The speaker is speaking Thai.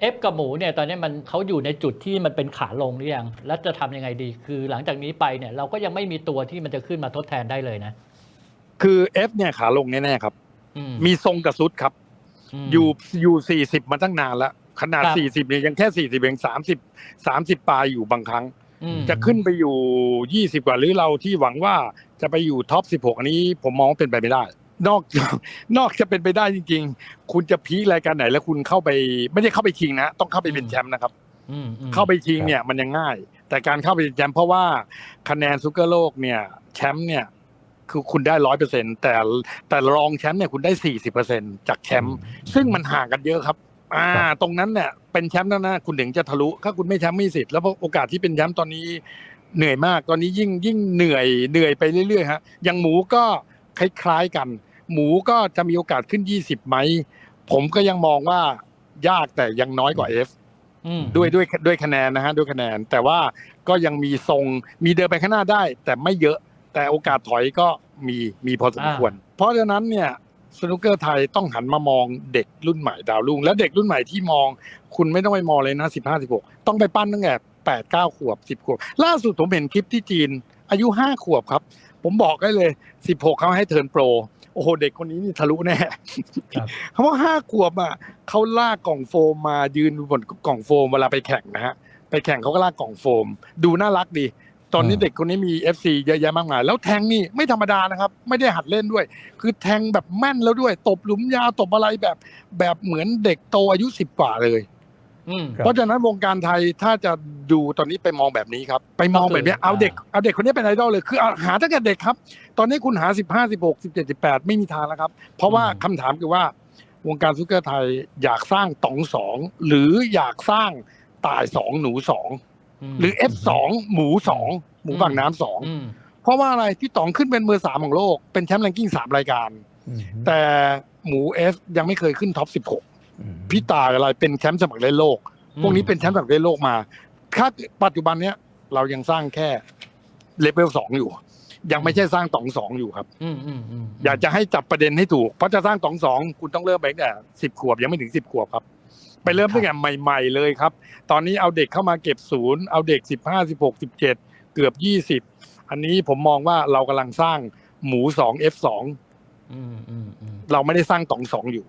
เอฟกับหมูเนี่ยตอนนี้มันเขาอยู่ในจุดที่มันเป็นขาลงหรือยัง แล้วจะทำยังไงดี คือหลังจากนี้ไปเนี่ยเราก็ยังไม่มีตัวที่มันจะขึ้นมาทดแทนได้เลยนะ คือ F เนี่ยขาลงแน่ๆครับอืมมีทรงกับซุดครับมอยู่อยู่สี่สิบมาตั้งนานแล้ว ขนาดครับสี่สิบเนี่ยยังแค่สี่สิบเองสามสิบสามสิบปลายอยู่บางครั้งอืมจะขึ้นไปอยู่ยี่สิบกว่าหรือเราที่หวังว่าจะไปอยู่ท็อปสิบหกอันนี้ผมมองว่าเป็นไปไม่ได้ นอกนอกจะเป็นไปได้จริง ๆ คุณจะพีครายการไหน แล้วคุณเข้าไป ไม่ได้เข้าไปชิงนะ ต้องเข้าไปเป็นแชมป์นะครับ อืมอืมเข้าไปชิงเนี่ยมันยังง่าย แต่การเข้าไปเป็นแชมป์เพราะว่าคะแนนซูเกอร์โลกเนี่ยแชมป์เนี่ยคือคุณได้ร้อยเปอร์เซ็นแต่แต่รองแชมป์เนี่ยคุณได้สี่สิบเปอร์เซ็นจากแชมป์ซึ่งมันห่างกันเยอะครับ อ่า ตรงนั้นเนี่ยเป็นแชมป์แล้วนะคุณถึงจะทะลุถ้าคุณไม่แชมป์ไม่มีสิทธิ์แล้วโอกาสที่เป็นแชมป์ตอนนี้เหนื่อยมากตอนนี้ยิ่งยิ่งเหนื่อยเหนื่อยไปเรื่อยๆฮะอย่างหมูก็คล้ายๆกัน หมูก็จะมีโอกาสขึ้นยี่สิบไหม ผมก็ยังมองว่ายากแต่ยังน้อยกว่าเอฟอืมด้วยด้วยด้วยคะแนนนะฮะด้วยคะแนน แต่ว่าก็ยังมีทรงมีเดินไปข้างหน้าได้ แต่ไม่เยอะแต่โอกาสถอยก็มีมีพอสมควร เพราะฉะนั้นเนี่ยสนุกเกอร์ไทยต้องหันมามองเด็กรุ่นใหม่ดาวรุ่งแล้วเด็กรุ่นใหม่ที่มอง คุณไม่ต้องไปมองเลยนะสิบห้าสิบหกต้องไปปั้นตั้งแต่แปดเก้าขวบสิบขวบ ล่าสุดผมเห็นคลิปที่จีน อายุห้าขวบครับ ผมบอกได้เลยสิบหกเขาให้เทิร์นโปรโอ้โหเด็กคนนี้นี่ทะลุแน่ครับคำว่าห้าขวบอะเขาลากกล่องโฟมมายืนบนกล่องโฟมเวลาไปแข่งนะฮะไปแข่งเขาก็ลากกล่องโฟม ดูน่ารักดี ตอนนี้อืมเด็กคนนี้มี FC เยอะแยะมากมายแล้วแทงนี่ไม่ธรรมดานะครับ ไม่ได้หัดเล่นด้วย คือแทงแบบแม่นแล้วด้วย ตบหลุมยาวตบอะไรแบบ แบบเหมือนเด็กโตอายุสิบกว่าเลยอืมครับเพราะฉะนั้นวงการไทยถ้าจะ ดูตอนนี้ไปมองแบบนี้ครับ ไปมองแบบนี้ก็คือเอาเด็กอ่าเอาเด็กคนนี้เป็นไอดอลเลยคือเอาหาตั้งแต่เด็กครับ ตอนนี้คุณหาสิบห้าสิบหกสิบเจ็ดสิบแปดไม่มีทางแล้วครับ เพราะว่าคำถามคือว่าวงการซุกเกอร์ไทยอยากสร้างต๋องสองหรืออยากสร้างตายสองหนูสองมหรือ F สองหมูสองหมูอืมบางน้ำสองอืมเพราะว่าอะไรพี่ต๋องขึ้นเป็นมือสามของโลกเป็นแชมป์แรงกิ้งสามรายการอืมแต่หมูเอสยังไม่เคยขึ้นท็อปสิบหกอืมพี่ตายอะไรเป็นแชมป์สมัครเล่นโลก พวกนี้เป็นแชมป์สมัครเล่นโลกมา ถ้าปัจจุบันเนี้ยเรายังสร้างแค่เลเวลสองอยู่ ยังไม่ใช่สร้างต๋องสองอยู่ครับ อืมอืมอืมอยากจะให้จับประเด็นให้ถูก เพราะจะสร้างต๋องสองคุณต้องเริ่มไปตั้งแต่สิบขวบยังไม่ถึงสิบขวบครับ ไปเริ่มตั้งแต่ใหม่ ๆ เลยครับ ตอนนี้เอาเด็กเข้ามาเก็บศูนย์เอาเด็กสิบห้าสิบหกสิบเจ็ดเกือบยี่สิบอันนี้ผมมองว่าเรากำลังสร้างหมูสองเอฟสองอืมอืมอืม เราไม่ได้สร้างต๋องสองอยู่